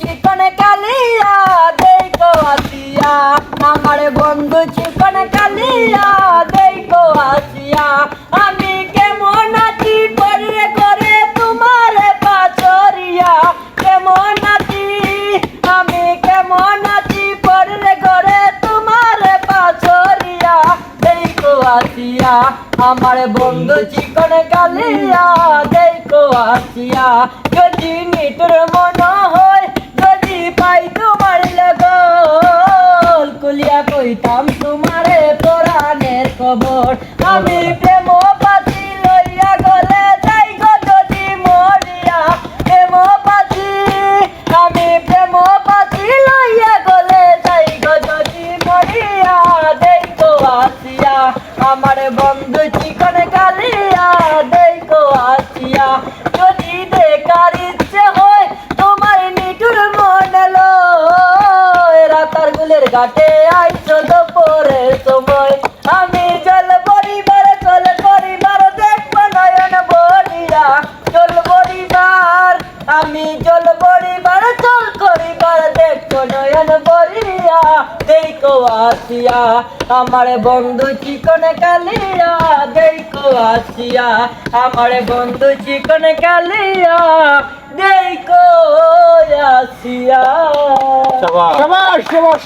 চিকন কালিয়া, দেখো আসিয়া। আমার বন্ধু চিকন কালিয়া, দেখো আসিয়া। আমি কেমন আছি করে করে তোমার পাচরিয়া? কেমন আছি? আমি কেমন আছি পরে করে তোমার পাচরিয়া? দেখো আসিয়া। আমার বন্ধু চিকন কালিয়া, দেখো আসিয়া। কুলিয়া কইতাম তোমারে পরাণের খবর আমি প্রেম পাতি লইয়া গলে যাই মরিয়া। প্রেম পাতি আমি প্রেম পাতি লইয়া গলে যাই গো যদি মরিয়া। দেখো আসিয়া, আমার বন্ধু চিকন গুলের ঘাটে আইছো দুপুরের সময়। আমি জল পরিবার চল পরিবার দেখব নয়ন বরিয়া চল পরিবার আমি জল পরিবার চল করিবার দেখব নয়ন বরিয়া দেখো আসিয়া আমার বন্ধু চিকন কালিয়া। দেখো আসিয়া আমার বন্ধু চিকন কালিয়া। দেখো আসিয়া। শাবাশ শাবাশ